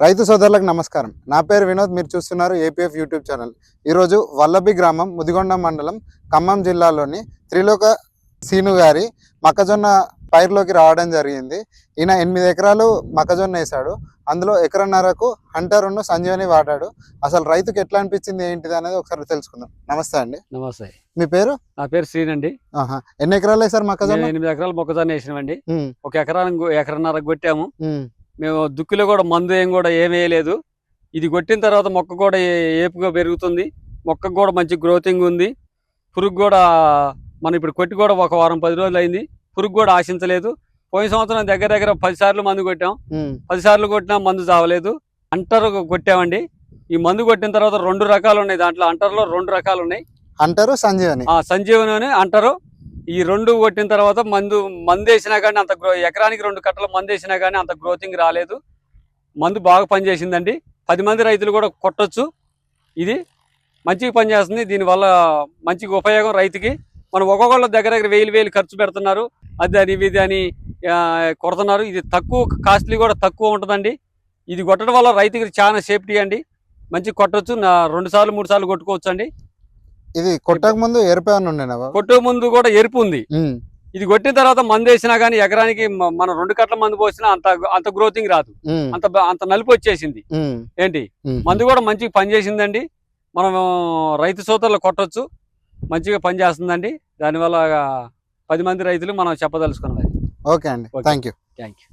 రైతు సోదరులకు నమస్కారం. నా పేరు వినోద్ మీరు చూస్తున్నారు ఏపీఎఫ్ యూట్యూబ్ ఛానల్. ఈరోజు వల్లభి గ్రామం ముదిగొండ మండలం ఖమ్మం జిల్లాలోని త్రిలోక సీను గారి మొక్కజొన్న పైరులోకి రావడం జరిగింది. ఈయన ఎనిమిది ఎకరాలు మొక్కజొన్న వేశాడు. అందులో ఎకరన్నరకు హంటర్ను సంజీవని వాడాడు. అసలు రైతుకు ఎట్లా అనిపించింది ఏంటిది అనేది ఒకసారి తెలుసుకుందాం. నమస్తే అండి. నమస్తే. మీ పేరు? నా పేరు శ్రీనండి ఆహా. ఎన్ని ఎకరాలు వేశారు మొక్కజొన్న? ఎనిమిది ఎకరాలు మొక్కజొన్న వేసినామండి. ఒక ఎకరానికి గొ- ఎకరన్నర కొట్టాము మేము దుక్కిలో కూడా మందు ఏం కూడా ఏం వేయలేదు. ఇది కొట్టిన తర్వాత మొక్క కూడా ఏపుగా పెరుగుతుంది. మొక్కకు కూడా మంచి గ్రోతింగ్ ఉంది. పురుగు కూడా మనం ఇప్పుడు కొట్టి కూడా ఒక వారం పది రోజులు అయింది. పురుగు కూడా ఆశించలేదు. పోయిన సంవత్సరం దగ్గర దగ్గర పది సార్లు మందు కొట్టాం. పది సార్లు కొట్టినా మందు చావలేదు. అంటర్ కొట్టామండి. ఈ మందు కొట్టిన తర్వాత రెండు రకాలు ఉన్నాయి. దాంట్లో అంటర్లో రెండు రకాలు ఉన్నాయి. హంటరు సంజీవని. సంజీవని అంటారు. ఈ రెండు కొట్టిన తర్వాత మందు మందు వేసినా కానీ అంత గ్రో ఎకరానికి రెండు కట్టలు మందు వేసినా కానీ అంత గ్రోతింగ్ రాలేదు. మందు బాగా పనిచేసిందండి. పది మంది రైతులు కూడా కొట్టచ్చు. ఇది మంచిగా పనిచేస్తుంది. దీనివల్ల మంచిగా ఉపయోగం రైతుకి. మనం ఒక్కొక్కళ్ళ దగ్గర దగ్గర వేలు వేలు ఖర్చు పెడుతున్నారు. అది అని ఇది అని కొడుతున్నారు. ఇది తక్కువ కాస్ట్లీ కూడా తక్కువ ఉంటుందండి. ఇది కొట్టడం వల్ల రైతుకి చాలా సేఫ్టీ అండి. మంచిగా కొట్టచ్చు. నా రెండు సార్లు మూడు సార్లు కొట్టుకోవచ్చు అండి ఇది కొట్టక ముందు ఎరుపేమన్నా ఉండేనా బాబు? కొట్టే ముందు కూడా ఎరుపు ఉంది. ఇది కొట్టిన తర్వాత మందు వేసినా కానీ ఎకరానికి మనం రెండు కట్ల మందు పోసినా అంత అంత గ్రోతింగ్ రాదు. అంత అంత నలుపు వచ్చేసింది. ఏంటి. మందు కూడా మంచిగా పనిచేసిందండి. మనం రైతు సోదరులు కొట్టొచ్చు. మంచిగా పనిచేస్తుందండి. దానివల్ల పది మంది రైతులు మనం చెప్పదలుచుకున్నది. ఓకే అండి. Thank you thank you